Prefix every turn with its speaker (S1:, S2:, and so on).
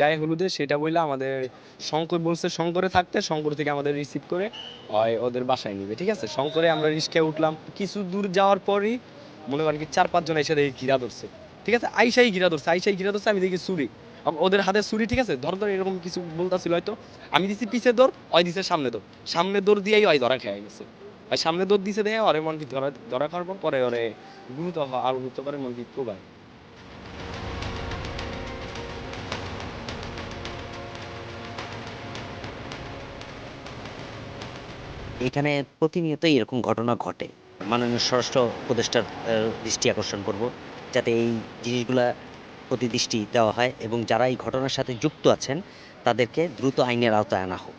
S1: গায়ে হলুদে, সেটা বললে আমাদের শঙ্কর বলছে শঙ্করে থাকতে, শঙ্কর থেকে আমাদের রিসিভ করে, হয় ওদের বাসায় নিবে, ঠিক আছে? শঙ্করে আমরা রিস্কায় উঠলাম। কিছু দূর যাওয়ার পরই মনে করেন কি চার পাঁচজন এসে দেখি ঘিরা ধরছে, ঠিক আছে? আইসাই ঘিরা ধরছে, আইসাই ঘিরা ধরছে, আমি দেখি আম- ওদের হাতে ছুরি ঠিক আছে? ধর ধর, এরকম কিছু বলতাছিল হয়তো। আমি দিছি পিছে দৌড়, ওই দিছে সামনে দৌড়। সামনে দৌড় দিয়েই ওই ধরা খেয়ে গেছে। ওই সামনে দৌড় দিছে দেয়, ওরে মন ধরা ধরা খাওয়ার পর, পরে ওরে গুরুত্ব আর গুরুত্ব করে মন কি কোবায়।
S2: এখানে প্রতিনিয়তই এরকম ঘটনা ঘটে। মাননীয় স্বরাষ্ট্র উপদেষ্টার দৃষ্টি আকর্ষণ করব, যাতে এই জিনিসগুলা প্রতি দৃষ্টি দেওয়া হয় এবং যারা এই ঘটনার সাথে যুক্ত আছেন, তাদেরকে দ্রুত আইনের আওতায় আনা হোক।